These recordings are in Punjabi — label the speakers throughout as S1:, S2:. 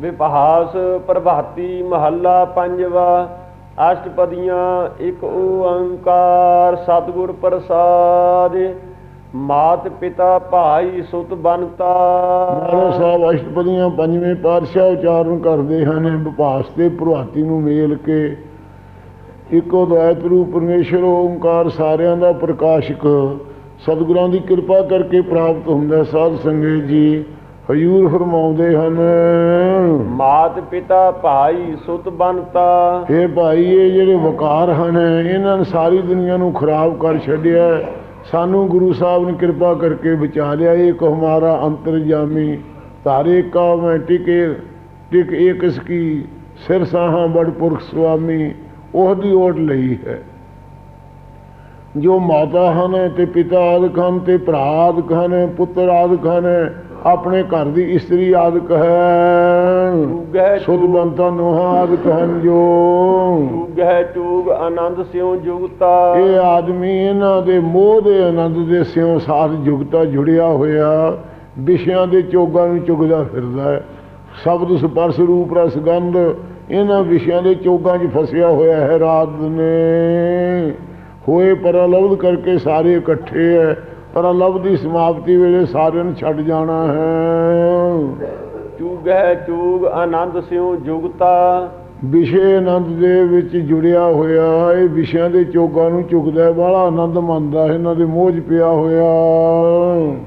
S1: ਵਿਭਾਸ ਪ੍ਰਭਾਤੀ ਮਹੱਲਾ ਪੰਜਵਾ, ਅਸ਼ਟਪਦੀਆਂ ਇੱਕ ਓੰਕਾਰ ਸਤਿਗੁਰ ਪ੍ਰਸਾਦ, ਮਾਤ ਪਿਤਾ ਭਾਈ ਸੁਤ ਬਨਤਾ
S2: ਮਹਾਰਾਜ ਸਾਹਿਬ, ਅਸ਼ਟਪਦੀਆਂ ਪੰਜਵੇਂ ਪਾਤਸ਼ਾਹ ਉਚਾਰਨ ਕਰਦੇ ਹਨ, ਵਿਭਾਸ ਤੇ ਪ੍ਰਭਾਤੀ ਨੂੰ ਮੇਲ ਕੇ। ਇੱਕੋ ਦਇਤ ਰੂਪ ਪਰਮੇਸ਼ਰ, ਓੰਕਾਰ ਸਾਰਿਆਂ ਦਾ ਪ੍ਰਕਾਸ਼ਕ। ਸਤਿਗੁਰਾਂ ਦੀ ਕਿਰਪਾ ਕਰਕੇ ਪ੍ਰਾਪਤ ਹੁੰਦਾ ਸਾਧ ਸੰਗਤ ਜੀ। ਹਜੂਰ ਫਰਮਾਉਂਦੇ ਹਨ।
S1: ਮਾਤ ਪਿਤਾ ਭਾਈ ਸੁਤ ਬਨਤਾ
S2: ਇਹ ਭਾਈ ਇਹ ਜਿਹੜੇ ਵਕਾਰ ਹਨ ਇਹਨਾਂ ਨੇ ਸਾਰੀ ਦੁਨੀਆ ਨੂੰ ਖਰਾਬ ਕਰ ਛੱਡਿਆ। ਸਾਨੂੰ ਗੁਰੂ ਸਾਹਿਬ ਨੇ ਕਿਰਪਾ ਕਰਕੇ ਬਚਾ ਲਿਆ। ਇੱਕ ਹਮਾਰਾ ਅੰਤਰਜਾਮੀ ਤਾਰੇ ਕਾ ਮੈਂ ਟਿਕੇ ਟਿਕ ਏਕ ਇਸ ਕੀ ਸਿਰ ਸਾਹਾਂ ਬੜ ਪੁਰਖ ਸੁਆਮੀ ਉਹਦੀ ਓਟ ਲਈ ਹੈ। ਜੋ ਮਾਤਾ ਹਨ ਤੇ ਪਿਤਾ ਆਦਿਕ ਹਨ ਤੇ ਭਰਾ ਆਦਿਕ ਹਨ ਪੁੱਤਰ ਆਦਿਕ ਹਨ ਆਪਣੇ ਘਰ ਦੀ ਇਸਤਰੀ ਆਦਿਕ ਹੈ
S1: ਚੂਗਹਿ
S2: ਸੁਧ ਬੰਤਾ ਨੋਹਾ ਆਦਿਕ ਹਨ ਜੋ।
S1: ਚੂਗਹਿ ਚੂਗ ਆਨੰਦ ਸਿਉ ਜੁਗਤਾ।
S2: ਇਹ ਆਦਮੀ ਇਹਨਾਂ ਦੇ ਮੋਹ ਦੇ ਆਨੰਦ ਦੇ ਸਿਉ ਸਾਥ ਜੁਗਤਾ ਜੁੜਿਆ ਹੋਇਆ। ਵਿਸ਼ਿਆਂ ਦੇ ਚੋਗਾਂ ਨੂੰ ਚੁਗਦਾ ਫਿਰਦਾ ਹੈ। ਸ਼ਬਦ ਸਪਰਸ਼ ਰੂਪ ਰਸ ਗੰਧ ਇਹਨਾਂ ਵਿਸ਼ਿਆਂ ਦੇ ਚੋਗਾਂ 'ਚ ਫਸਿਆ ਹੋਇਆ ਹੈ ਰਾਤ ਨੇ। ਹੋਏ ਪਰਲਬਧ ਕਰਕੇ ਸਾਰੇ ਇਕੱਠੇ ਹੈ। ਪਰਲਬਧ ਦੀ ਸਮਾਪਤੀ ਵੇਲੇ ਸਾਰਿਆਂ ਨੂੰ ਛੱਡ ਜਾਣਾ ਹੈ।
S1: ਚੂਗਹਿ ਚੂਗ ਆਨੰਦ ਸਿਉ ਜੁਗਤਾ।
S2: ਵਿਸ਼ੇ ਆਨੰਦ ਦੇ ਵਿੱਚ ਜੁੜਿਆ ਹੋਇਆ ਇਹ ਵਿਸ਼ਿਆਂ ਦੇ ਚੋਗਾਂ ਨੂੰ ਚੁਗਦਾ ਬੜਾ ਆਨੰਦ ਮੰਨਦਾ ਇਹਨਾਂ ਦੇ ਮੋਹ 'ਚ ਪਿਆ ਹੋਇਆ।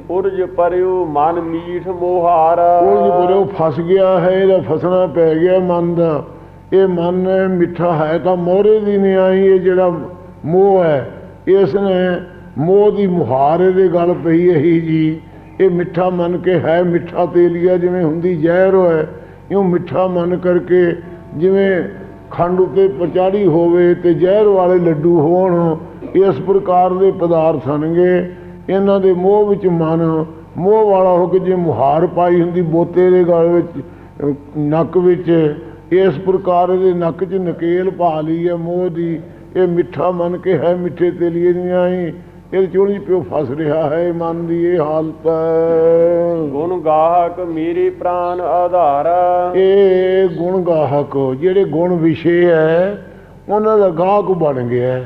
S1: ਉਰਜ ਪਰਿਉ ਮਨ ਮੀਠ ਮੋਹਾਰਾ।
S2: ਉਹ ਜੀ ਉਹ ਫਸ ਗਿਆ ਹੈ ਇਹਦਾ ਫਸਣਾ ਪੈ ਗਿਆ ਮਨ ਦਾ। ਇਹ ਮਨ ਮਿੱਠਾ ਹੈ ਤਾਂ ਮੋਹਰੇ ਦੀ ਨਹੀਂ ਆਈ ਇਹ ਜਿਹੜਾ ਮੋਹ ਹੈ ਇਸ ਨੇ ਮੋਹ ਦੀ ਮੁਹਾਰ ਇਹਦੇ ਗੱਲ ਪਈ ਇਹੀ ਜੀ। ਇਹ ਮਿੱਠਾ ਮੰਨ ਕੇ ਹੈ ਮਿੱਠਾ ਤੇਲੀਆ ਜਿਵੇਂ ਹੁੰਦੀ ਜ਼ਹਿਰ ਹੋਏ, ਇਉਂ ਮਿੱਠਾ ਮੰਨ ਕਰਕੇ ਜਿਵੇਂ ਖੰਡ ਉੱਤੇ ਪਚਾੜੀ ਹੋਵੇ ਤੇ ਜ਼ਹਿਰ ਵਾਲੇ ਲੱਡੂ ਹੋਣ, ਇਸ ਪ੍ਰਕਾਰ ਦੇ ਪਦਾਰਥ ਹਨਗੇ ਇਹਨਾਂ ਦੇ ਮੋਹ ਵਿੱਚ ਮਨ, ਮੋਹ ਵਾਲਾ ਹੋ ਕੇ ਜੇ ਮੁਹਾਰ ਪਾਈ ਹੁੰਦੀ ਬੋਤੇ ਦੇ ਗਲ ਵਿੱਚ, ਨੱਕ ਵਿੱਚ, ਇਸ ਪ੍ਰਕਾਰ ਇਹਦੇ ਨੱਕ 'ਚ ਨਕੇਲ ਪਾ ਲਈ ਹੈ ਮੋਹ ਦੀ। ਇਹ ਮਿੱਠਾ ਮੰਨ ਕੇ ਹੈ ਮਿੱਠੇ ਤੇਲੀਏ ਨਹੀਂ ਆਈ ਇਹ ਚੋਣੀ ਪਿਓ ਫਸ ਰਿਹਾ ਹੈ ਮਨ ਦੀ ਇਹ ਹਾਲਤ।
S1: ਗੁਣ ਗਾਹਕ ਮੇਰੇ ਪ੍ਰਾਨ ਆਧਾਰਾ।
S2: ਇਹ ਗੁਣ ਗਾਹਕ ਜਿਹੜੇ ਗੁਣ ਵਿਸ਼ੇ ਹੈ ਉਹਨਾਂ ਦਾ ਗਾਹਕ ਬਣ ਗਿਆ।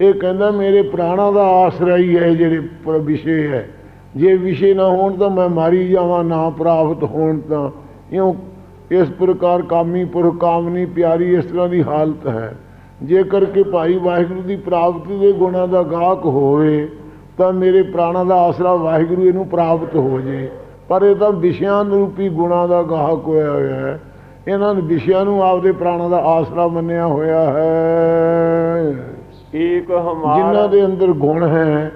S2: ਇਹ ਕਹਿੰਦਾ ਮੇਰੇ ਪ੍ਰਾਣਾ ਦਾ ਆਸਰਾ ਹੀ ਹੈ ਜਿਹੜੇ ਵਿਸ਼ੇ ਹੈ ਜੇ ਵਿਸ਼ੇ ਨਾ ਹੋਣ ਤਾਂ ਮੈਂ ਮਾਰੀ ਜਾਵਾਂ ਨਾ ਪ੍ਰਾਪਤ ਹੋਣ ਤਾਂ। ਇਉਂ ਇਸ ਪ੍ਰਕਾਰ ਕਾਮੀ ਪੁਰਖ ਕਾਮਨੀ ਪਿਆਰੀ ਇਸ ਤਰ੍ਹਾਂ ਦੀ ਹਾਲਤ ਹੈ। ਜੇਕਰ ਕਿ ਭਾਈ ਵਾਹਿਗੁਰੂ ਦੀ ਪ੍ਰਾਪਤੀ ਦੇ ਗੁਣਾਂ ਦਾ ਗਾਹਕ ਹੋਵੇ ਤਾਂ ਮੇਰੇ ਪ੍ਰਾਣਾ ਦਾ ਆਸਰਾ ਵਾਹਿਗੁਰੂ ਇਹਨੂੰ ਪ੍ਰਾਪਤ ਹੋ ਜੇ। ਪਰ ਇਹ ਤਾਂ ਵਿਸ਼ਿਆਂ ਰੂਪੀ ਗੁਣਾਂ ਦਾ ਗਾਹਕ ਹੋਇਆ ਹੋਇਆ ਹੈ। ਇਹਨਾਂ ਨੇ ਵਿਸ਼ਿਆਂ ਨੂੰ ਆਪਦੇ ਪ੍ਰਾਣਾ ਦਾ ਆਸਰਾ ਮੰਨਿਆ ਹੋਇਆ ਹੈ।
S1: ਏਕ ਹਮਾਰਾ
S2: ਜਿਨ੍ਹਾਂ ਦੇ ਅੰਦਰ ਗੁਣ ਹੈ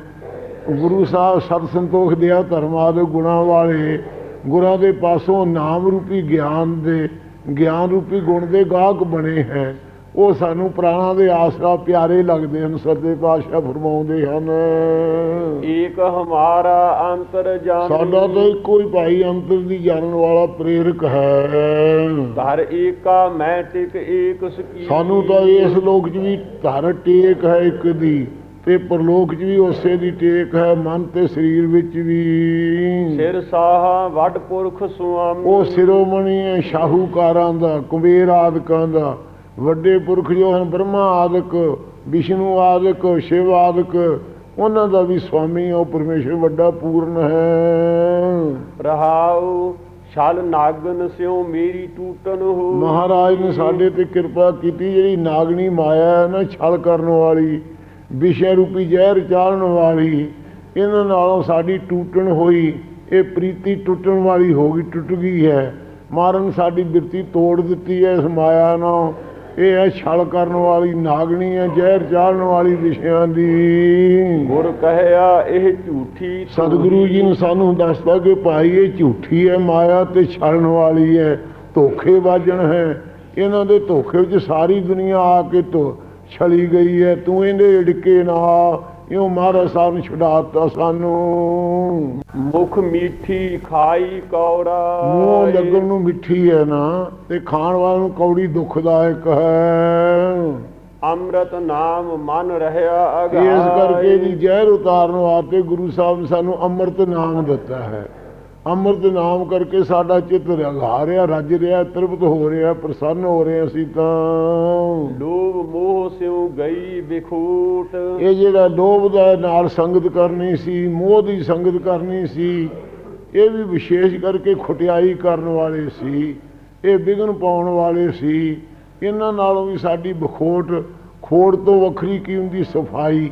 S2: ਗੁਰੂ ਸਾਹਿਬ ਸਤ ਸੰਤੋਖ ਦਿਆ ਧਰਮਾਂ ਦੇ ਗੁਣਾਂ ਵਾਲੇ ਗੁਰਾਂ ਦੇ ਪਾਸੋਂ ਨਾਮ ਰੂਪੀ ਗਿਆਨ ਦੇ ਗਿਆਨ ਰੂਪੀ ਗੁਣ ਦੇ ਗਾਹਕ ਬਣੇ ਹੈ। ਉਹ ਸਾਨੂੰ ਪ੍ਰਾਣਾ ਦੇ ਆਸਰਾ ਪਿਆਰੇ ਲੱਗਦੇ ਹਨ ਸੱਚੇ ਪਾਤਸ਼ਾਹ ਫਰਮਾਉਂਦੇ ਹਨ।
S1: ਏਕ ਹਮਾਰਾ ਅੰਤਰ ਜਾਨ
S2: ਸਾਡਾ ਤਾਂ ਇੱਕੋ ਹੀ ਭਾਈ ਅੰਤਰ ਦੀ ਜਾਣਨ ਵਾਲਾ ਪ੍ਰੇਰਕ ਹੈ।
S1: ਧਰ ਏਕਾ ਮੈਂ ਟਿਕ ਏਕ ਸਕੀ
S2: ਸਾਨੂੰ ਤਾਂ ਇਸ ਲੋਕ 'ਚ ਵੀ ਧਰ ਟੇਕ ਹੈ ਇੱਕ ਦੀ ਤੇ ਪਰਲੋਕ 'ਚ ਵੀ ਉਸੇ ਦੀ ਟੇਕ ਹੈ ਮਨ ਤੇ ਸਰੀਰ ਵਿੱਚ ਵੀ।
S1: ਸਿਰ ਸਾਹਾ ਵੱਡ ਪੁਰਖ ਸੁਆਮੀ।
S2: ਉਹ ਸਿਰੋਮਣੀ ਹੈ ਸ਼ਾਹੂਕਾਰਾਂ ਦਾ ਕੁਬੇਰ ਆਦਿਕਾਂ ਦਾ। ਵੱਡੇ ਪੁਰਖ ਜੋ ਹਨ ਬ੍ਰਹਮਾ ਆਦਿਕ ਵਿਸ਼ਨੂੰ ਆਦਿਕ ਸ਼ਿਵ ਆਦਿਕ ਉਹਨਾਂ ਦਾ ਵੀ ਸਵਾਮੀ ਉਹ ਪਰਮੇਸ਼ਰ ਵੱਡਾ ਪੂਰਨ ਹੈ।
S1: ਰਹਾਉ ਛਲ ਨਾਗਨ ਸਿਉ ਮੇਰੀ ਟੂਟਨ ਹੋ।
S2: ਮਹਾਰਾਜ ਨੇ ਸਾਡੇ ਤੇ ਕਿਰਪਾ ਕੀਤੀ ਜਿਹੜੀ ਨਾਗਣੀ ਮਾਇਆ ਹੈ ਨਾ ਛਲ ਕਰਨ ਵਾਲੀ ਵਿਸ਼ੇ ਰੂਪੀ ਜ਼ਹਿਰ ਚਾਲਣ ਵਾਲੀ ਇਹਨਾਂ ਨਾਲੋਂ ਸਾਡੀ ਟੂਟਣ ਹੋਈ ਇਹ ਪ੍ਰੀਤੀ ਟੁੱਟਣ ਵਾਲੀ ਹੋ ਗਈ ਟੁੱਟ ਗਈ ਹੈ। ਮਾਰਨ ਸਾਡੀ ਬਿਰਤੀ ਤੋੜ ਦਿੱਤੀ ਹੈ ਇਸ ਮਾਇਆ ਨਾਲ। ਇਹ ਹੈ ਛਲ ਕਰਨ ਵਾਲੀ ਨਾਗਣੀ ਹੈ ਜ਼ਹਿਰ ਚਾਲਣ ਵਾਲੀ ਵਿਸ਼ਿਆਂ ਦੀ।
S1: ਗੁਰ ਕਹਿਆ ਇਹ ਝੂਠੀ
S2: ਸਤਿਗੁਰੂ ਜੀ ਨੇ ਸਾਨੂੰ ਦੱਸਦਾ ਕਿ ਭਾਈ ਇਹ ਝੂਠੀ ਹੈ ਮਾਇਆ ਤੇ ਛਲਣ ਵਾਲੀ ਹੈ ਧੋਖੇ ਵਾਜਣ ਹੈ। ਇਹਨਾਂ ਦੇ ਧੋਖੇ ਵਿੱਚ ਸਾਰੀ ਦੁਨੀਆ ਆ ਕੇ ਧੋ ਛਲੀ ਗਈ ਹੈ। ਤੂੰ ਇਹਦੇ ਢਿੱਕੇ ਨਾ ਇਉਂ ਮਹਾਰਾਜ ਸਾਹਿਬ ਨੇ ਛੁਡਾਤਾ ਸਾਨੂੰ।
S1: ਮੁਖ ਮੀਠੀ ਖਾਈ ਕੌੜਾ।
S2: ਮੂੰਹ ਲੱਗਣ ਨੂੰ ਮਿੱਠੀ ਹੈ ਨਾ ਤੇ ਖਾਣ ਵਾਲੇ ਨੂੰ ਕੌੜੀ ਦੁਖਦਾਇਕ ਹੈ।
S1: ਅੰਮ੍ਰਿਤ ਨਾਮ ਮਨ ਰਹਿਆ ਅਗਾਈ
S2: ਇਸ ਕਰਕੇ ਜੀ ਜ਼ਹਿਰ ਉਤਾਰਨ ਵਾਸਤੇ ਗੁਰੂ ਸਾਹਿਬ ਨੇ ਸਾਨੂੰ ਅੰਮ੍ਰਿਤ ਨਾਮ ਦਿੱਤਾ ਹੈ। ਅੰਮ੍ਰਿਤ ਨਾਮ ਕਰਕੇ ਸਾਡਾ ਚਿੱਤ ਰਗਾ ਰਿਹਾ ਰੱਜ ਰਿਹਾ ਤ੍ਰਿਪਤ ਹੋ ਰਿਹਾ ਪ੍ਰਸੰਨ ਹੋ ਰਹੇ ਅਸੀਂ ਤਾਂ।
S1: ਲੋਭ ਮੋਹ ਸਿਉ ਗਈ ਬਿਖੂਟ
S2: ਇਹ ਜਿਹੜਾ ਲੋਭ ਦਾ ਨਾਲ ਸੰਗਤ ਕਰਨੀ ਸੀ ਮੋਹ ਦੀ ਸੰਗਤ ਕਰਨੀ ਸੀ ਇਹ ਵੀ ਵਿਸ਼ੇਸ਼ ਕਰਕੇ ਖੁਟਿਆਈ ਕਰਨ ਵਾਲੇ ਸੀ ਇਹ ਵਿਗਨ ਪਾਉਣ ਵਾਲੇ ਸੀ। ਇਹਨਾਂ ਨਾਲੋਂ ਵੀ ਸਾਡੀ ਬਖੋਟ ਖੋੜ ਤੋਂ ਵੱਖਰੀ ਕੀ ਹੁੰਦੀ? ਸਫ਼ਾਈ।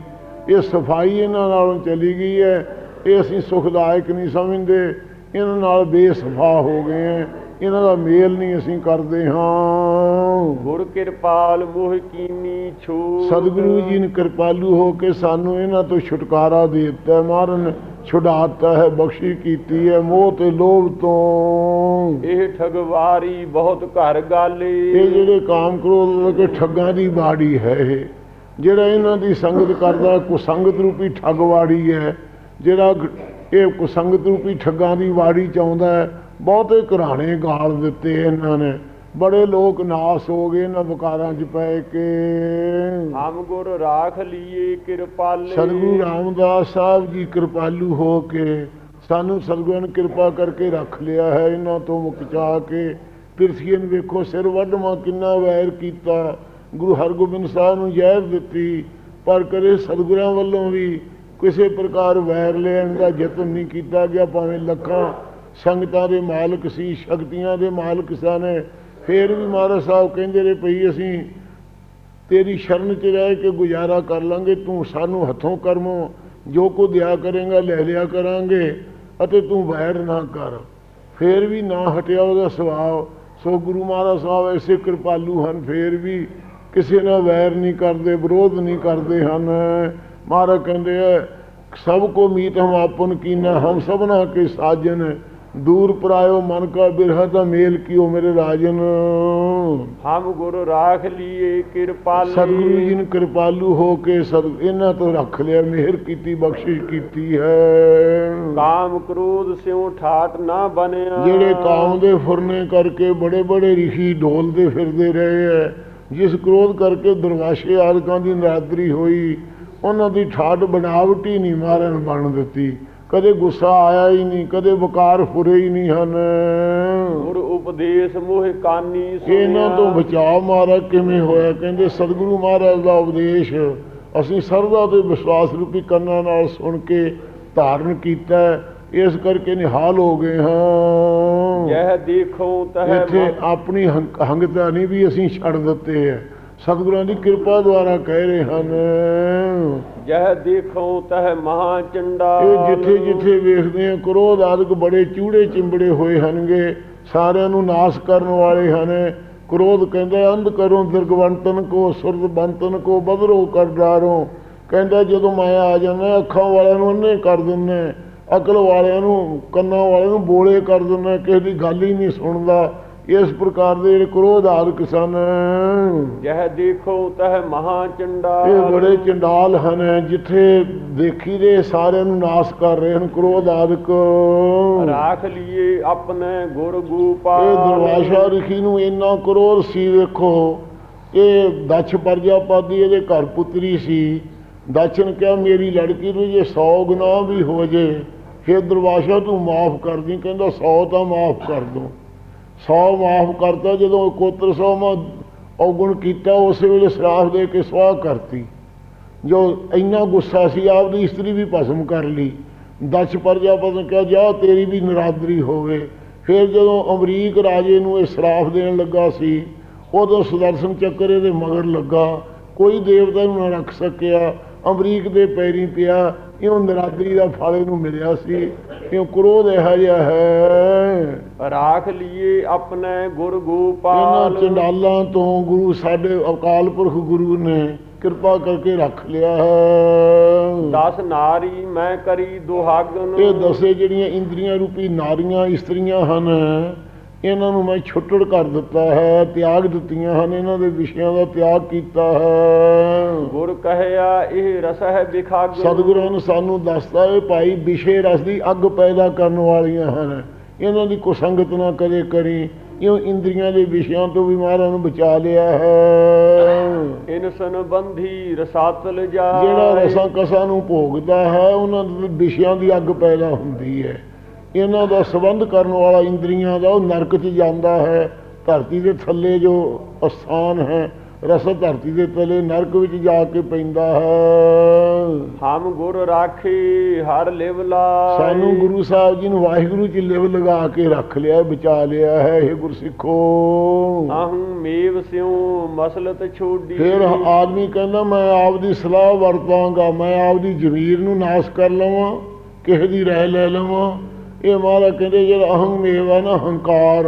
S2: ਇਹ ਸਫ਼ਾਈ ਇਹਨਾਂ ਨਾਲੋਂ ਚਲੀ ਗਈ ਹੈ ਇਹ ਅਸੀਂ ਸੁਖਦਾਇਕ ਨਹੀਂ ਸਮਝਦੇ। ਇਹਨਾਂ ਨਾਲ ਬੇਸਫਾ ਹੋ ਗਏ ਹੈ। ਇਹਨਾਂ ਦਾ ਮੇਲ ਨਹੀਂ ਅਸੀਂ ਕਰਦੇ ਹਾਂ।
S1: ਗੁਰ ਕਿਰਪਾਲ ਮੋਹ ਕੀਨੀ ਛੂਟ
S2: ਸਤਿਗੁਰੂ ਜੀ ਨੇ ਕਿਰਪਾਲੂ ਹੋ ਕੇ ਸਾਨੂੰ ਇਹਨਾਂ ਤੋਂ ਛੁਟਕਾਰਾ ਦੇ ਦਿੱਤਾ ਮਾਰਨ ਛੁਡਾਤਾ ਹੈ ਬਖਸ਼ਿਸ਼ ਕੀਤੀ ਹੈ ਮੋਹ ਤੇ ਲੋਭ ਤੋਂ।
S1: ਇਹ ਠਗਵਾਰੀ ਬਹੁਤ ਘਰ ਗਾਲੇ।
S2: ਇਹ ਜਿਹੜੇ ਕਾਮ ਕ੍ਰੋਧ ਕੇ ਠੱਗਾਂ ਦੀ ਬਾੜੀ ਹੈ ਇਹ। ਜਿਹੜਾ ਇਹਨਾਂ ਦੀ ਸੰਗਤ ਕਰਦਾ ਕੁਸੰਗਤ ਰੂਪੀ ਠੱਗਵਾੜੀ ਹੈ। ਜਿਹੜਾ ਇਹ ਕੁਸੰਗਤ ਰੂਪੀ ਠੱਗਾਂ ਦੀ ਵਾੜੀ ਚਾਉਂਦਾ ਹੈ। ਬਹੁਤੇ ਘਰਾਣੇ ਗਾਲ ਦਿੱਤੇ ਇਹਨਾਂ ਨੇ। ਬੜੇ ਲੋਕ ਨਾਸ ਹੋ ਗਏ ਇਹਨਾਂ ਵਿਕਾਰਾਂ 'ਚ ਪੈ ਕੇ।
S1: ਹਮ ਗੁਰ ਰਾਖ ਲੀਏ ਕਿਰਪਾਲੇ।
S2: ਸਤਿਗੁਰੂ ਰਾਮਦਾਸ ਸਾਹਿਬ ਜੀ ਕਿਰਪਾਲੂ ਹੋ ਕੇ ਸਾਨੂੰ ਸਤਿਗੁਰਾਂ ਨੇ ਕਿਰਪਾ ਕਰਕੇ ਰੱਖ ਲਿਆ ਹੈ ਇਹਨਾਂ ਤੋਂ ਮੁਕਚਾ ਕੇ। ਪਿਰਥੀਏ ਨੂੰ ਵੇਖੋ ਸਿਰ ਵੱਢਵਾ ਕਿੰਨਾ ਵੈਰ ਕੀਤਾ। ਗੁਰੂ ਹਰਗੋਬਿੰਦ ਸਾਹਿਬ ਨੂੰ ਜ਼ਹਿਰ ਦਿੱਤੀ। ਪਰ ਕਦੇ ਸਤਿਗੁਰਾਂ ਵੱਲੋਂ ਵੀ ਕਿਸੇ ਪ੍ਰਕਾਰ ਵੈਰ ਲੈਣ ਦਾ ਯਤਨ ਨਹੀਂ ਕੀਤਾ ਗਿਆ, ਭਾਵੇਂ ਲੱਖਾਂ ਸੰਗਤਾਂ ਦੇ ਮਾਲਕ ਸੀ, ਸ਼ਕਤੀਆਂ ਦੇ ਮਾਲਕ ਸਨ ਫੇਰ ਵੀ ਮਹਾਰਾਜ ਸਾਹਿਬ ਕਹਿੰਦੇ ਰਹੇ ਭਈ ਅਸੀਂ ਤੇਰੀ ਸ਼ਰਨ 'ਚ ਰਹਿ ਕੇ ਗੁਜ਼ਾਰਾ ਕਰ ਲਾਂਗੇ, ਤੂੰ ਸਾਨੂੰ ਹੱਥੋਂ ਕਰਮੋਂ ਜੋ ਕੋ ਦਿਆ ਕਰੇਗਾ ਲੈ ਲਿਆ ਕਰਾਂਗੇ ਅਤੇ ਤੂੰ ਵੈਰ ਨਾ ਕਰ। ਫੇਰ ਵੀ ਨਾ ਹਟਿਆ ਉਹਦਾ ਸੁਭਾਅ। ਸੋ ਗੁਰੂ ਮਹਾਰਾਜ ਸਾਹਿਬ ਐਸੇ ਕਿਰਪਾਲੂ ਹਨ, ਫੇਰ ਵੀ ਕਿਸੇ ਨਾਲ ਵੈਰ ਨਹੀਂ ਕਰਦੇ, ਵਿਰੋਧ ਨਹੀਂ ਕਰਦੇ ਹਨ। ਮਹਾਰਾਜ ਕਹਿੰਦੇ ਆ ਸਭ ਕੋ ਮੀਤ ਹਮ ਆਪਨ ਕੀਨਾ ਹਮ ਸਭਨਾ ਕੇ ਸਾਜਨ ਦੂਰ ਪਰਾਇਓ ਮਨ ਕਾ ਬਿਰਹ ਦਾ ਮੇਲ ਕੀਓ ਮੇਰੇ ਰਾਜਨ।
S1: ਹਮ ਗੁਰ ਰਾਖ ਲੀਏ ਕਿਰਪਾਲੇ।
S2: ਸਤਿਗੁਰੂ ਜੀ ਨੇ ਕਿਰਪਾਲੂ ਹੋ ਕੇ ਸਤ ਇਹਨਾਂ ਤੋਂ ਰੱਖ ਲਿਆ ਮਿਹਰ ਕੀਤੀ ਬਖਸ਼ਿਸ਼ ਕੀਤੀ ਹੈ।
S1: ਕਾਮ ਕ੍ਰੋਧ ਸਿਉ ਠਾਟ ਨਾ ਬਣਿਆ।
S2: ਜਿਹੜੇ ਕਾਮ ਦੇ ਫੁਰਨੇ ਕਰਕੇ ਬੜੇ ਬੜੇ ਰਿਸ਼ੀ ਢੋਲਦੇ ਫਿਰਦੇ ਰਹੇ ਹੈ ਜਿਸ ਕ੍ਰੋਧ ਕਰਕੇ ਦੁਰਵਾਸ਼ੇ ਆਦਿਕਾਂ ਦੀ ਨਰਾਦਰੀ ਹੋਈ ਉਹਨਾਂ ਦੀ ਠਾਠ ਬਣਾਵਟੀ ਨਹੀਂ ਮਾਰਨ ਬਣ ਦਿੱਤੀ। ਕਦੇ ਗੁੱਸਾ ਆਇਆ ਹੀ ਨਹੀਂ ਕਦੇ ਵਕਾਰ ਫੁਰੇ ਹੀ ਨਹੀਂ ਹਨ।
S1: ਗੁਰ ਉਪਦੇਸ਼ ਮੋਹ ਕਾਨੀ
S2: ਇਹਨਾਂ ਤੋਂ ਬਚਾਅ ਮਹਾਰਾਜ ਕਿਵੇਂ ਹੋਇਆ? ਕਹਿੰਦੇ ਸਤਿਗੁਰੂ ਮਹਾਰਾਜ ਦਾ ਉਪਦੇਸ਼ ਅਸੀਂ ਸਰਦਾ ਤੇ ਵਿਸ਼ਵਾਸ ਰੂਪੀ ਕੰਨਾਂ ਨਾਲ ਸੁਣ ਕੇ ਧਾਰਨ ਕੀਤਾ। ਇਸ ਕਰਕੇ ਨਿਹਾਲ ਹੋ ਗਏ ਹਾਂ।
S1: ਯਹ ਦੇਖੋ ਤਹ
S2: ਇੱਥੇ ਆਪਣੀ ਹੰਗਤਾ ਨਹੀਂ ਵੀ ਅਸੀਂ ਛੱਡ ਦਿੱਤੇ ਹੈ। ਸਤਿਗੁਰਾਂ ਦੀ ਕਿਰਪਾ ਦੁਆਰਾ ਕਹਿ ਰਹੇ ਹਨ।
S1: ਯਹ ਦੇਖੋ ਤਹ ਮਹਾ ਚੰਡਾ
S2: ਇਹ ਜਿੱਥੇ ਜਿੱਥੇ ਵੇਖਦੇ ਆ ਕ੍ਰੋਧ ਆਦਿਕ ਬੜੇ ਚੂੜੇ ਚਿੰਬੜੇ ਹੋਏ ਹਨਗੇ ਸਾਰਿਆਂ ਨੂੰ ਨਾਸ ਕਰਨ ਵਾਲੇ ਹਨ। ਕ੍ਰੋਧ ਕਹਿੰਦਾ ਅੰਧ ਕਰੋ ਦਿਰਗਵੰਤਨ ਕੋ ਸੁਰਦ ਬੰਤਨ ਕੋ ਬਦਰੋ ਕਰ ਡਾਰੋ। ਕਹਿੰਦਾ ਜਦੋਂ ਮੈਂ ਆ ਜਾਂਦਾ ਅੱਖਾਂ ਵਾਲਿਆਂ ਨੂੰ ਅੰਨੇ ਕਰ ਦਿੰਦਾ ਅਕਲ ਵਾਲਿਆਂ ਨੂੰ ਕੰਨਾਂ ਵਾਲਿਆਂ ਨੂੰ ਬੋਲੇ ਕਰ ਦਿੰਦਾ ਕਿਸੇ ਦੀ ਗੱਲ ਹੀ ਨਹੀਂ ਸੁਣਦਾ। ਇਸ ਪ੍ਰਕਾਰ ਦੇ ਜਿਹੜੇ ਕ੍ਰੋਧ ਆਦਿਕ ਸਨ
S1: ਯਹ ਦੇਖੋ ਤਹ ਮਹਾ ਚੰਡਾ
S2: ਇਹ ਬੜੇ ਚੰਡਾਲ ਹਨ ਜਿੱਥੇ ਦੇਖੀ ਦੇ ਸਾਰਿਆਂ ਨੂੰ ਨਾਸ ਕਰ ਰਹੇ ਹਨ ਕ੍ਰੋਧ ਆਦਿਕ
S1: ਰਾਖ ਲੀਏ ਆਪਣੇ ਗੁਰ
S2: ਇਹ
S1: ਗੋਪਾਲ
S2: ਦਰਵਾਸ਼ਾ ਰਿਖੀ ਨੂੰ ਇੰਨਾ ਕਰੋੜ ਸੀ ਵੇਖੋ। ਇਹ ਦਛ ਪਰਜਾਪਤੀ ਇਹਦੇ ਘਰ ਪੁੱਤਰੀ ਸੀ। ਦਛ ਨੇ ਕਿਹਾ ਮੇਰੀ ਲੜਕੀ ਨੂੰ ਜੇ 100 ਗੁਨਾਹ ਵੀ ਹੋ ਜੇ ਫਿਰ ਦਰਵਾਸ਼ਾ ਤੂੰ ਮਾਫ ਕਰ ਦੀ ਕਹਿੰਦਾ 100 ਤਾਂ ਮਾਫ ਕਰ ਦੂੰ। 100 ਮਾਫ ਕਰਤਾ ਜਦੋਂ ਕੋਤਰ ਸੌ ਮਾ ਔਗੁਣ ਕੀਤਾ, ਉਸੇ ਵੇਲੇ ਸਰਾਫ ਦੇ ਕੇ ਸਵਾਹ ਕਰਤੀ। ਜੋ ਇੰਨਾ ਗੁੱਸਾ ਸੀ, ਆਪਦੀ ਇਸਤਰੀ ਵੀ ਭਸਮ ਕਰ ਲਈ। ਦਸ ਪਰਜਾਪਤ ਨੇ ਕਿਹਾ, ਜਾ ਤੇਰੀ ਵੀ ਨਰਾਦਰੀ ਹੋਵੇ। ਫਿਰ ਜਦੋਂ ਅਮਰੀਕ ਰਾਜੇ ਨੂੰ ਇਹ ਸਰਾਫ ਦੇਣ ਲੱਗਾ ਸੀ, ਉਦੋਂ ਸੁਦਰਸ਼ਨ ਚੱਕਰ ਇਹਦੇ ਮਗਰ ਲੱਗਾ। ਕੋਈ ਦੇਵਤਾ ਨੂੰ ਨਾ ਰੱਖ ਸਕਿਆ। ਅਮਰੀਕ ਦੇ ਪੈਰੀ ਪਿਆ। ਇਉਂ ਨਰਾਦਰੀ ਦਾ ਫਲ ਇਹਨੂੰ ਮਿਲਿਆ ਸੀ ਇਉਂ ਕ੍ਰੋਧ ਇਹੋ ਜਿਹਾ ਹੈ।
S1: ਰਾਖ ਲੀਏ ਆਪਣੇ ਗੁਰ
S2: ਇਹਨਾਂ
S1: ਗੋਪਾਲ
S2: ਚੰਡਾਲਾਂ ਤੋਂ ਗੁਰੂ ਸਾਡੇ ਅਕਾਲ ਪੁਰਖ ਗੁਰੂ ਨੇ ਕਿਰਪਾ ਕਰਕੇ ਰੱਖ ਲਿਆ ਹੈ।
S1: ਦਸ ਨਾਰੀ ਮੈਂ ਕਰੀ ਦੁਹਾਗਨ।
S2: ਇਹ ਦਸੇ ਜਿਹੜੀਆਂ ਇੰਦਰੀਆਂ ਰੂਪੀ ਨਾਰੀਆਂ ਇਸਤਰੀਆਂ ਹਨ ਇਹਨਾਂ ਨੂੰ ਮੈਂ ਛੁੱਟੜ ਕਰ ਦਿੱਤਾ ਹੈ ਤਿਆਗ ਦਿੱਤੀਆਂ ਹਨ ਇਹਨਾਂ ਦੇ ਵਿਸ਼ਿਆਂ ਦਾ ਤਿਆਗ ਕੀਤਾ ਹੈ।
S1: ਗੁਰ ਕਹਿਆ ਇਹ ਰਸ ਹੈ ਬਿਖਾਗਨ
S2: ਸਤਿਗੁਰਾਂ ਨੇ ਸਾਨੂੰ ਦੱਸਦਾ ਹੈ ਭਾਈ ਵਿਸ਼ੇ ਰਸ ਦੀ ਅੱਗ ਪੈਦਾ ਕਰਨ ਵਾਲੀਆਂ ਹਨ। ਇਹਨਾਂ ਦੀ ਕੁਸੰਗਤ ਨਾ ਕਦੇ ਕਰੀ ਇਉਂ ਇੰਦਰੀਆਂ ਦੇ ਵਿਸ਼ਿਆਂ ਤੋਂ ਵੀ ਮਹਾਰਾਜ ਨੂੰ ਬਚਾ ਲਿਆ ਹੈ।
S1: ਇਨ ਸੰਬੰਧੀ ਰਸਾਤਲ ਜਾ
S2: ਜਿਹੜਾ ਰਸਾਂ ਕਸਾਂ ਨੂੰ ਭੋਗਦਾ ਹੈ ਉਹਨਾਂ ਦੇ ਵਿਸ਼ਿਆਂ ਦੀ ਅੱਗ ਪੈਦਾ ਹੁੰਦੀ ਹੈ। ਇਹਨਾਂ ਦਾ ਸੰਬੰਧ ਕਰਨ ਵਾਲਾ ਇੰਦਰੀਆਂ ਦਾ ਉਹ ਨਰਕ 'ਚ ਜਾਂਦਾ ਹੈ। ਧਰਤੀ ਦੇ ਥੱਲੇ ਜੋ ਅਸਥਾਨ ਹੈ ਰਸ ਧਰਤੀ ਦੇ ਤਲੇ ਨਰਕ ਵਿੱਚ ਜਾ ਕੇ ਪੈਂਦਾ ਹੈ।
S1: ਹਮ ਗੁਰ ਰਾਖੀ ਹਰ ਲਿਵ ਲਾਈ।
S2: ਸਾਨੂੰ ਗੁਰੂ ਸਾਹਿਬ ਜੀ ਨੂੰ ਵਾਹਿਗੁਰੂ ਜੀ ਲਿਵ ਲਗਾ ਕੇ ਰੱਖ ਲਿਆ ਬਚਾ ਲਿਆ ਹੈ ਇਹ ਗੁਰਸਿੱਖੋ।
S1: ਆਹੂੰ ਮੇਵ ਸਿਉ ਮਸਲਤ ਛੋਡੀ।
S2: ਫਿਰ ਆਦਮੀ ਕਹਿੰਦਾ ਮੈਂ ਆਪਦੀ ਸਲਾਹ ਵਰਤਾਂਗਾ ਮੈਂ ਆਪਦੀ ਜ਼ਮੀਰ ਨੂੰ ਨਾਸ਼ ਕਰ ਲਵਾਂ ਕਿਸੇ ਦੀ ਰਹਿ ਲੈ ਲਵਾਂ। ਇਹ ਮਹਾਰਾਜ ਕਹਿੰਦੇ ਜਿਹੜਾ ਅਹੰ ਹੈ ਨਾ ਹੰਕਾਰ,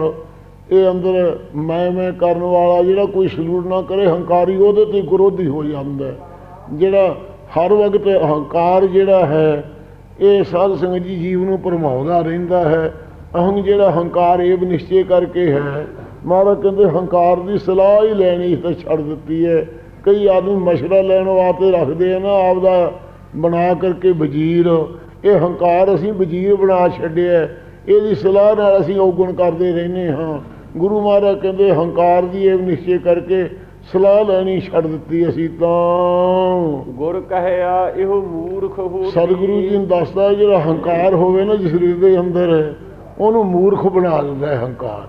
S2: ਇਹ ਅੰਦਰ ਮੈਂ ਮੈਂ ਕਰਨ ਵਾਲਾ ਜਿਹੜਾ ਕੋਈ ਸਲੂਟ ਨਾ ਕਰੇ, ਹੰਕਾਰੀ ਉਹਦੇ ਤੇ ਵਿਰੋਧੀ ਹੋ ਜਾਂਦਾ ਜਿਹੜਾ ਹਰ ਵਕਤ ਹੰਕਾਰ ਜਿਹੜਾ ਹੈ, ਇਹ ਸਾਧ ਸੰਗਤ ਜੀ ਜੀਵ ਨੂੰ ਭਰਮਾਉਂਦਾ ਰਹਿੰਦਾ ਹੈ। ਅਹੰ ਜਿਹੜਾ ਹੰਕਾਰ ਇਹ ਨਿਸ਼ਚੈ ਕਰਕੇ ਹੈ, ਮਹਾਰਾਜ ਕਹਿੰਦੇ ਹੰਕਾਰ ਦੀ ਸਲਾਹ ਹੀ ਲੈਣੀ ਤਾਂ ਛੱਡ ਦਿੱਤੀ ਹੈ। ਕਈ ਆਦਮੀ ਮਸ਼ਰਾ ਲੈਣ ਵਾਸਤੇ ਰੱਖਦੇ ਆ ਨਾ, ਆਪਦਾ ਬਣਾ ਕਰਕੇ ਵਜ਼ੀਰ ਇਹ ਹੰਕਾਰ ਅਸੀਂ ਵਜ਼ੀਰ ਬਣਾ ਛੱਡਿਆ ਇਹਦੀ ਸਲਾਹ ਨਾਲ ਅਸੀਂ ਔਗਣ ਕਰਦੇ ਰਹਿੰਦੇ ਹਾਂ। ਗੁਰੂ ਮਹਾਰਾਜ ਕਹਿੰਦੇ ਹੰਕਾਰ ਦੀ ਇਹ ਨਿਸ਼ਚੈ ਕਰਕੇ ਸਲਾਹ ਲੈਣੀ ਛੱਡ ਦਿੱਤੀ ਅਸੀਂ ਤਾਂ।
S1: ਗੁਰ ਕਹਿਆ ਇਹੋ ਮੂਰਖ ਹੋ
S2: ਸਤਿਗੁਰੂ ਜੀ ਨੂੰ ਦੱਸਦਾ ਜਿਹੜਾ ਹੰਕਾਰ ਹੋਵੇ ਨਾ ਜਿਸ ਸਰੀਰ ਦੇ ਅੰਦਰ ਉਹਨੂੰ ਮੂਰਖ ਬਣਾ ਦਿੰਦਾ ਹੈ ਹੰਕਾਰ।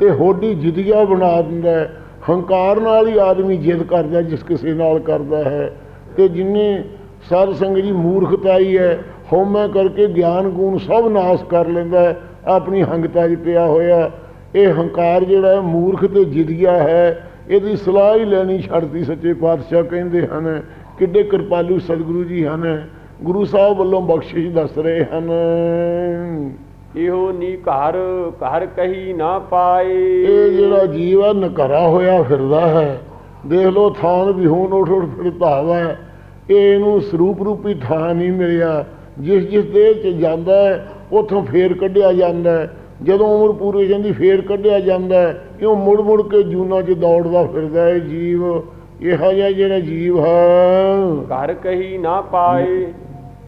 S2: ਤੇ ਹੋਡੀ ਜਿਦਿਆ ਬਣਾ ਦਿੰਦਾ ਹੈ। ਹੰਕਾਰ ਨਾਲ ਹੀ ਆਦਮੀ ਜਿੱਦ ਕਰਦਾ ਜਿਸ ਕਿਸੇ ਨਾਲ ਕਰਦਾ ਹੈ। ਤੇ ਜਿਨੇ ਸਾਧ ਸੰਗਤ ਜੀ ਮੂਰਖਤਾ ਹੀ ਹੈ ਹਉਮੈ ਕਰਕੇ ਗਿਆਨ ਗੁਣ ਸਭ ਨਾਸ਼ ਕਰ ਲੈਂਦਾ ਹੈ ਆਪਣੀ ਹੰਗਤਾ 'ਚ ਪਿਆ ਹੋਇਆ ਇਹ ਹੰਕਾਰ ਜਿਹੜਾ ਹੈ ਮੂਰਖ ਤੇ ਜਿਦਿਆ ਹੈ ਇਹਦੀ ਸਲਾਹ ਹੀ ਲੈਣੀ ਛੱਡਦੀ ਸੱਚੇ ਪਾਤਸ਼ਾਹ ਕਹਿੰਦੇ ਹਨ। ਕਿੱਡੇ ਕਿਰਪਾਲੂ ਸਤਿਗੁਰੂ ਜੀ ਹਨ। ਗੁਰੂ ਸਾਹਿਬ ਵੱਲੋਂ ਬਖਸ਼ਿਸ਼ ਦੱਸ ਰਹੇ ਹਨ।
S1: ਇਹੋ ਨੀ ਘਰ ਘਰ ਕਹੀ ਨਾ ਪਾਏ।
S2: ਇਹ ਜਿਹੜਾ ਜੀਵ ਹੈ ਨਕਰਾ ਹੋਇਆ ਫਿਰਦਾ ਹੈ। ਦੇਖ ਲੋ ਥਾਨ ਵਿਹੂਣ ਉੱਠ ਉੱਠ ਫਿਰਦਾ ਵਾ ਇਹ ਇਹਨੂੰ ਸਰੂਪ ਰੂਪੀ ਥਾਂ ਨਹੀਂ ਮਿਲਿਆ। ਜਿਸ ਜਿਸ ਦੇਹ ਚ ਜਾਂਦਾ ਉਥੋਂ ਫੇਰ ਕੱਢਿਆ ਜਾਂਦਾ ਜਦੋਂ ਉਮਰ ਪੂਰੀ ਜਾਂਦੀ ਫੇਰ ਕੱਢਿਆ ਜਾਂਦਾ ਇਉਂ ਮੁੜ ਮੁੜ ਕੇ ਜੂਨਾ 'ਚ ਦੌੜਦਾ ਫਿਰਦਾ ਹੈ ਜੀਵ। ਇਹੋ ਜਿਹਾ ਜਿਹੜਾ ਜੀਵ ਹੈ।
S1: ਘਰ ਕਹੀ ਨਾ ਪਾਏ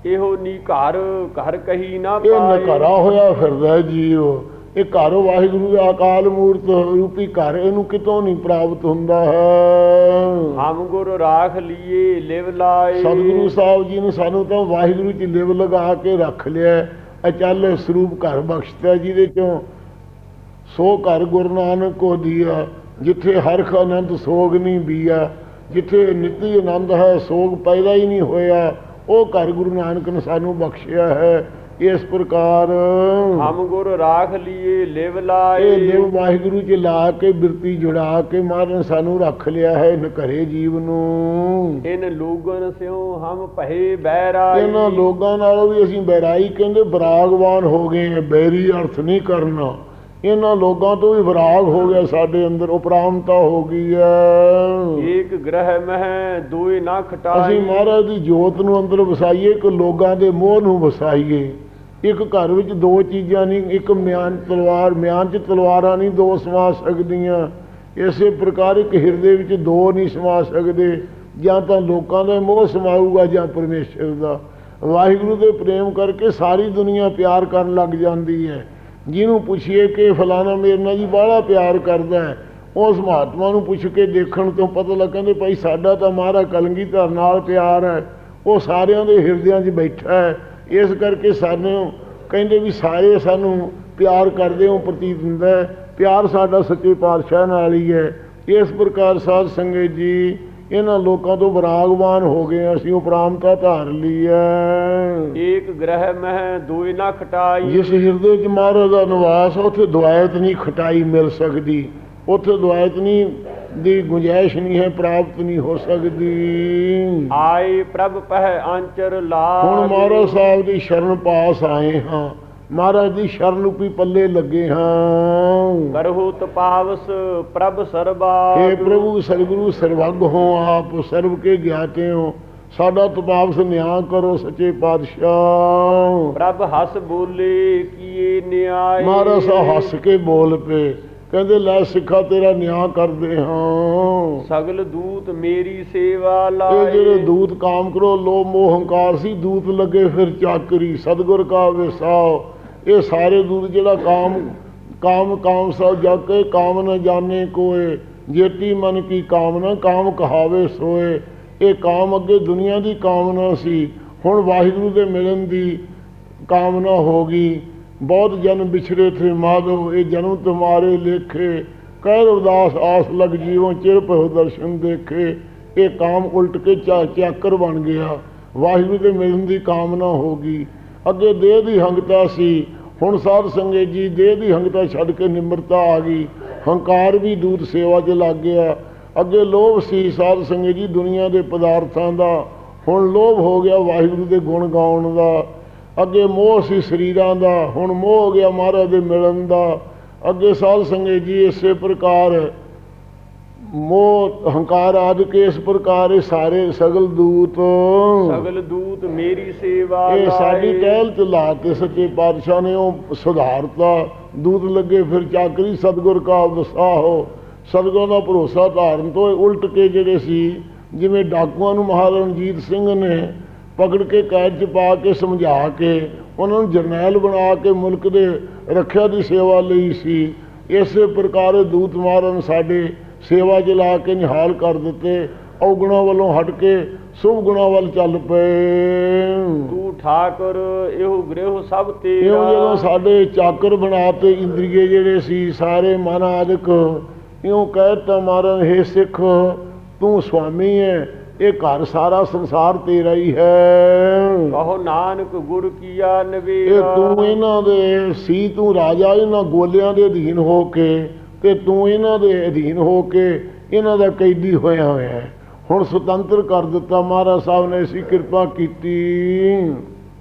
S1: ਇਹੋ ਨੀ ਘਰ ਘਰ ਕਹੀ ਨਾ
S2: ਇਹ
S1: ਪਾਏ।
S2: ਨਕਾਰਾ ਹੋਇਆ ਫਿਰਦਾ ਜੀਵ। ਇਹ ਘਰ ਵਾਹਿਗੁਰੂ ਦਾ ਅਕਾਲ ਮੂਰਤ ਰੂਪੀ ਘਰ ਇਹਨੂੰ ਕਿਤੋਂ ਨਹੀਂ ਪ੍ਰਾਪਤ ਹੁੰਦਾ ਹੈ।
S1: ਹਮ ਗੁਰ ਰਾਖ ਲੀਏ ਲਿਵ ਲਾਏ।
S2: ਸਤਿਗੁਰੂ ਸਾਹਿਬ ਜੀ ਨੇ ਸਾਨੂੰ ਤਾਂ ਵਾਹਿਗੁਰੂ ਚ ਲਿਵ ਲਗਾ ਕੇ ਰੱਖ ਲਿਆ ਅਚਲ ਸਰੂਪ ਘਰ ਬਖਸ਼ਤਾ ਜਿਹਦੇ ਚੋਂ ਸੋ ਘਰ ਗੁਰੂ ਨਾਨਕ ਕੋ ਦੀਆ ਜਿੱਥੇ ਹਰਖ ਆਨੰਦ ਸੋਗ ਨਹੀਂ ਬੀਆ ਜਿੱਥੇ ਨਿੱਤੀ ਆਨੰਦ ਹੈ ਸੋਗ ਪੈਦਾ ਹੀ ਨਹੀਂ ਹੋਇਆ ਉਹ ਘਰ ਗੁਰੂ ਨਾਨਕ ਨੇ ਸਾਨੂੰ ਬਖਸ਼ਿਆ ਹੈ। ਇਸ ਪ੍ਰਕਾਰ
S1: ਹਮ ਗੁਰ ਰਾਖ ਲੀਏ ਲਿਵ
S2: ਇਹ
S1: ਲਾਏ
S2: ਲਿਵ ਵਾਹਿਗੁਰੂ ਚ ਲਾ ਕੇ ਬਿਰਤੀ ਜੁੜਾ ਕੇ ਮਹਾਰਾਜ ਨੇ ਸਾਨੂੰ ਰੱਖ ਲਿਆ ਹੈ ਇਨ ਘਰੇ ਜੀਵ ਨੂੰ।
S1: ਇਨ ਲੋਗਨ ਸਿਉ ਹਮ ਭਏ ਬੈਰਾਈ।
S2: ਇਹਨਾਂ ਲੋਕਾਂ ਨਾਲੋਂ ਵੀ ਅਸੀਂ ਬੈਰਾਈ ਕਹਿੰਦੇ ਬਰਾਗਵਾਨ ਹੋ ਗਏ ਬੈਰੀ ਅਰਥ ਨਹੀਂ ਕਰਨਾ। ਇਹਨਾਂ ਲੋਕਾਂ ਤੋਂ ਵੀ ਵਿਰਾਗ ਹੋ ਗਿਆ ਸਾਡੇ ਅੰਦਰ ਉਪਰਾਮਤਾ ਹੋ ਗਈ ਹੈ।
S1: ਏਕ ਗ੍ਰਹਿ ਮਹਿ ਦੋਇ ਨਾ ਖਟਾਈ।
S2: ਅਸੀਂ ਮਹਾਰਾਜ ਦੀ ਜੋਤ ਨੂੰ ਅੰਦਰ ਵਸਾਈਏ ਕਿ ਲੋਕਾਂ ਦੇ ਮੋਹ ਨੂੰ ਵਸਾਈਏ। ਇੱਕ ਘਰ ਵਿੱਚ ਦੋ ਚੀਜ਼ਾਂ ਨਹੀਂ, ਇੱਕ ਮਿਆਨ ਤਲਵਾਰ, ਮਿਆਨ 'ਚ ਤਲਵਾਰਾਂ ਨਹੀਂ, ਦੋ ਸਮਾ ਸਕਦੀਆਂ। ਇਸੇ ਪ੍ਰਕਾਰ ਇੱਕ ਹਿਰਦੇ ਵਿੱਚ ਦੋ ਨਹੀਂ ਸਮਾ ਸਕਦੇ, ਜਾਂ ਤਾਂ ਲੋਕਾਂ ਦਾ ਮੋਹ ਸਮਾਊਗਾ ਜਾਂ ਪਰਮੇਸ਼ਰ ਦਾ। ਵਾਹਿਗੁਰੂ ਦੇ ਪ੍ਰੇਮ ਕਰਕੇ ਸਾਰੀ ਦੁਨੀਆ ਪਿਆਰ ਕਰਨ ਲੱਗ ਜਾਂਦੀ ਹੈ। ਜਿਹਨੂੰ ਪੁੱਛੀਏ ਕਿ ਫਲਾਣਾ ਮੇਰੇ ਨਾਲ ਜੀ ਬਾਹਲਾ ਪਿਆਰ ਕਰਦਾ ਹੈ, ਉਸ ਮਹਾਤਮਾ ਨੂੰ ਪੁੱਛ ਕੇ ਦੇਖਣ ਤੋਂ ਪਤਾ ਲੱਗ ਕਹਿੰਦੇ ਭਾਈ ਸਾਡਾ ਤਾਂ ਮਹਾਰਾਜ ਕਲਗੀਧਰ ਨਾਲ ਪਿਆਰ ਹੈ, ਉਹ ਸਾਰਿਆਂ ਦੇ ਹਿਰਦਿਆਂ 'ਚ ਬੈਠਾ ਹੈ। ਇਸ ਕਰਕੇ ਸਾਨੂੰ ਕਹਿੰਦੇ ਵੀ ਸਾਰੇ ਸਾਨੂੰ ਪਿਆਰ ਕਰਦੇ ਹੋ ਪ੍ਰਤੀਤ ਹੁੰਦਾ ਪਿਆਰ ਸਾਡਾ ਸੱਚੇ ਪਾਤਸ਼ਾਹ ਨਾਲ ਹੀ ਹੈ। ਇਸ ਪ੍ਰਕਾਰ ਸਾਧ ਸੰਗਤ ਜੀ ਇਹਨਾਂ ਲੋਕਾਂ ਤੋਂ ਵਿਰਾਗਵਾਨ ਹੋ ਗਏ ਅਸੀਂ ਉਪਰਾਮਤਾ ਧਾਰ ਲਈ ਹੈ।
S1: ਏਕ ਗ੍ਰਹਿ ਮਹਿ ਦੋਇ ਨਾ ਖਟਾਈ।
S2: ਜਿਸ ਹਿਰਦੇ 'ਚ ਮਹਾਰਾਜ ਦਾ ਨਿਵਾਸ ਉੱਥੇ ਦੁਆਇਤ ਨਹੀਂ ਖਟਾਈ ਮਿਲ ਸਕਦੀ। ਉੱਥੇ ਦੁਆਇਤ ਨਹੀਂ ਦੀ ਗੁੰਜਾਇਸ਼ ਨਹੀਂ ਹੈ ਪ੍ਰਾਪਤ ਨਹੀਂ ਹੋ ਸਕਦੀ।
S1: ਆਏ ਪ੍ਰਭ ਪਹਿ ਆਂਚਰ ਲਾ
S2: ਹੁਣ ਮਹਾਰਾਜ ਸਾਹਿਬ ਦੀ ਸ਼ਰਨ ਪਾਸ ਆਏ ਹਾਂ। ਮਹਾਰਾਜ ਦੀ ਸ਼ਰਨ ਰੂਪੀ ਪੱਲੇ ਲੱਗੇ ਹਾਂ।
S1: ਕਰਹੁ ਤਪਾਵਸ ਪ੍ਰਭ ਸਰਬਾ
S2: हे ਪ੍ਰਭੂ ਸਤਿਗੁਰੂ ਸਰਵੱਗ ਹੋ ਆਪ ਸਰਬ ਕੇ ਗਿਆਤੇ ਹੋ। ਸਾਡਾ ਤਪਾਵਸ ਨਿਆਂ ਕਰੋ ਸੱਚੇ ਪਾਤਸ਼ਾਹ।
S1: ਪ੍ਰਭ ਹੱਸ ਬੋਲੇ ਕੀਏ ਨਿਆਏ।
S2: ਮਹਾਰਾਜ ਸਾਹਿਬ ਹੱਸ ਕੇ ਬੋਲ ਪਏ। ਕਹਿੰਦੇ ਲੈ ਸਿੱਖਾ ਤੇਰਾ ਨਿਆਂ ਕਰਦੇ ਹਾਂ।
S1: ਸਗਲ ਦੂਤ ਮੇਰੀ ਸੇਵਾ
S2: ਇਹ
S1: ਲਾਏ
S2: ਜਿਹੜੇ ਦੂਤ ਕਾਮ ਕਰੋ ਲੋ ਮੋਹ ਹੰਕਾਰ ਸੀ ਦੂਤ ਲੱਗੇ ਫਿਰ ਚਾਕਰੀ ਸਤਗੁਰ ਕਾ ਵਿਸਾਓ। ਇਹ ਸਾਰੇ ਦੂਤ ਜਿਹੜਾ ਕਾਮ ਕਾਮ ਕਾਮ ਸਭ ਜਗ ਕੇ ਕਾਮ ਨ ਜਾਣੇ ਕੋਏ। ਜੇਤੀ ਮਨ ਕੀ ਕਾਮਨਾ ਕਾਮ ਕਹਾਵੇ ਸੋਏ। ਇਹ ਕਾਮ ਅੱਗੇ ਦੁਨੀਆ ਦੀ ਕਾਮਨਾ ਸੀ ਹੁਣ ਵਾਹਿਗੁਰੂ ਦੇ ਮਿਲਣ ਦੀ ਕਾਮਨਾ ਹੋ ਗਈ। ਬਹੁਤ ਜਨਮ ਵਿਛੜੇ ਥੇ ਮਾਧੋ ਇਹ ਜਨਮ ਤੁਮਾਰੇ ਲੇਖੇ। ਕਹਿ ਉਦਾਸ ਆਸ ਲਗ ਜੀਵੋ ਚਿਰ ਪਹਿ ਦਰਸ਼ਨ ਦੇਖੇ। ਇਹ ਕਾਮ ਉਲਟ ਕੇ ਚਾ ਚਾਕਰ ਬਣ ਗਿਆ। ਵਾਹਿਗੁਰੂ ਦੇ ਮਿਲਣ ਦੀ ਕਾਮਨਾ ਹੋ ਗਈ। ਅੱਗੇ ਦੇਹ ਦੀ ਹੰਗਤਾ ਸੀ। ਹੁਣ ਸਾਧ ਸੰਗਤ ਜੀ ਦੇਹ ਦੀ ਹੰਗਤਾ ਛੱਡ ਕੇ ਨਿਮਰਤਾ ਆ ਗਈ। ਹੰਕਾਰ ਵੀ ਦੂਰ ਸੇਵਾ 'ਚ ਲੱਗ ਗਿਆ। ਅੱਗੇ ਲੋਭ ਸੀ ਸਾਧ ਸੰਗਤ ਜੀ ਦੁਨੀਆ ਦੇ ਪਦਾਰਥਾਂ ਦਾ। ਹੁਣ ਲੋਭ ਹੋ ਗਿਆ ਵਾਹਿਗੁਰੂ ਦੇ ਗੁਣ ਗਾਉਣ ਦਾ। ਅੱਗੇ ਮੋਹ ਸੀ ਸਰੀਰਾਂ ਦਾ ਹੁਣ ਮੋਹ ਹੋ ਗਿਆ ਮਹਾਰਾਜ ਦੇ ਮਿਲਣ ਦਾ। ਅੱਗੇ ਸਾਧ ਸੰਗਤ ਜੀ ਇਸੇ ਪ੍ਰਕਾਰ ਮੋਹ ਹੰਕਾਰ ਆਦਿ ਕੇ ਇਸ ਪ੍ਰਕਾਰ ਇਹ ਸਾਰੇ ਸਗਲ ਦੂਤ।
S1: ਸਗਲ ਦੂਤ ਮੇਰੀ ਸੇਵਾ
S2: ਇਹ ਸਾਡੀ। ਟਹਿਲ ਚ ਲਾ ਕੇ ਸੱਚੇ ਪਾਤਸ਼ਾਹ ਨੇ ਉਹ ਸੁਧਾਰਤਾ ਦੂਤ ਲੱਗੇ ਫਿਰ ਚਾਕਰੀ ਸਤਗੁਰ ਕਾ ਵਸਾਹੋ ਸਤਗੁਰ ਦਾ ਭਰੋਸਾ ਧਾਰਨ ਤੋਂ ਉਲਟ ਕੇ ਜਿਹੜੇ ਸੀ ਜਿਵੇਂ ਡਾਕੂਆਂ ਨੂੰ ਮਹਾਰਾਜਾ ਰਣਜੀਤ ਸਿੰਘ ਨੇ ਪਕੜ ਕੇ ਕੈਦ ਚ ਪਾ ਕੇ ਸਮਝਾ ਕੇ ਉਹਨਾਂ ਨੂੰ ਜਰਨੈਲ ਬਣਾ ਕੇ ਮੁਲਕ ਦੇ ਰੱਖਿਆ ਦੀ ਸੇਵਾ ਲਈ ਸੀ। ਇਸੇ ਪ੍ਰਕਾਰ ਇਹ ਦੂਤ ਮਹਾਰਾਜ ਨੇ ਸਾਡੇ ਸੇਵਾ ਚ ਲਾ ਕੇ ਨਿਹਾਲ ਕਰ ਦਿੱਤੇ। ਔਗੁਣਾਂ ਵੱਲੋਂ ਹਟ ਕੇ ਸੁਭ ਗੁਣਾਂ ਵੱਲ ਚੱਲ ਪਏ।
S1: ਤੂੰ ਠਾਕੁਰ ਇਹੋ ਗ੍ਰਹਿ ਸਭ ਤੇਰਾ।
S2: ਇਉਂ ਜਦੋਂ ਸਾਡੇ ਚਾਕਰ ਬਣਾਤੇ ਇੰਦਰੀਏ ਜਿਹੜੇ ਸੀ ਸਾਰੇ ਮਨ ਆਦਿਕ। ਇਉਂ ਕਹਿਤਾ ਮਾਰਨ ਹੈ ਸਿੱਖ ਤੂੰ ਸੁਆਮੀ ਹੈ ਇਹ ਘਰ ਸਾਰਾ ਸੰਸਾਰ ਤੇਰਾ ਹੀ ਹੈ।
S1: ਕਹੋ ਨਾਨਕ ਗੁਰ ਕੀਆ
S2: ਇਹ
S1: ਨਵੇਰਾ
S2: ਤੂੰ ਇਹਨਾਂ ਦੇ ਸੀ ਤੂੰ ਰਾਜਾ ਇਹਨਾਂ ਗੋਲਿਆਂ ਦੇ ਅਧੀਨ ਹੋ ਕੇ ਤੇ ਤੂੰ ਇਹਨਾਂ ਦੇ ਅਧੀਨ ਹੋ ਕੇ ਇਹਨਾਂ ਦਾ ਕੈਦੀ ਹੋਇਆ ਹੋਇਆ ਹੈ। ਹੁਣ ਸੁਤੰਤਰ ਕਰ ਦਿੱਤਾ ਮਹਾਰਾਜ ਸਾਹਿਬ ਨੇ ਐਸੀ ਕਿਰਪਾ ਕੀਤੀ।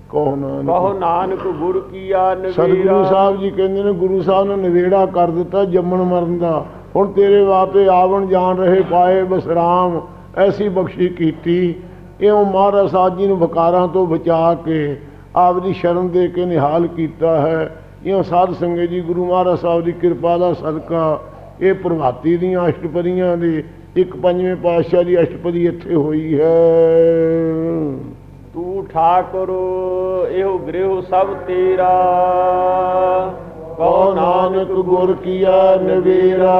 S2: ਕਹੋ ਨਾਨਕ।
S1: ਕਹੋ ਨਾਨਕ ਗੁਰ ਕੀਆ
S2: ਸਤਿਗੁਰੂ
S1: ਨਵੇਰਾ
S2: ਸਾਹਿਬ ਜੀ ਕਹਿੰਦੇ ਨੇ ਗੁਰੂ ਸਾਹਿਬ ਨੇ ਨਿਵੇੜਾ ਕਰ ਦਿੱਤਾ ਜੰਮਣ ਮਰਨ ਦਾ। ਹੁਣ ਤੇਰੇ ਵਾਸਤੇ ਆਵਣ ਜਾਣ ਰਹੇ ਪਾਏ ਬਸਰਾਮ ਐਸੀ ਬਖਸ਼ੀ ਕੀਤੀ, ਇਉਂ ਮਹਾਰਾਜ ਸਾਹਿਬ ਜੀ ਨੂੰ ਵਕਾਰਾਂ ਤੋਂ ਬਚਾ ਕੇ ਆਪਦੀ ਸ਼ਰਨ ਦੇ ਕੇ ਨਿਹਾਲ ਕੀਤਾ ਹੈ। ਇਉਂ ਸਾਧ ਸੰਗਤ ਜੀ, ਗੁਰੂ ਮਹਾਰਾਜ ਸਾਹਿਬ ਦੀ ਕਿਰਪਾ ਦਾ ਸਦਕਾ ਇਹ ਪ੍ਰਭਾਤੀ ਦੀਆਂ ਅਸ਼ਟਪਦੀਆਂ ਦੀ ਇੱਕ ਪੰਜਵੇਂ ਪਾਤਸ਼ਾਹ ਦੀ ਅਸ਼ਟਪਦੀ ਇੱਥੇ ਹੋਈ ਹੈ।
S1: ਤੂੰ ਠਾਕੁਰ, ਇਹੋ ਗ੍ਰਹਿ ਸਭ ਤੇਰਾ।
S2: ਕਹੋ ਨਾਨਕ ਗੁਰ ਕੀਆ ਨਵੇਰਾ।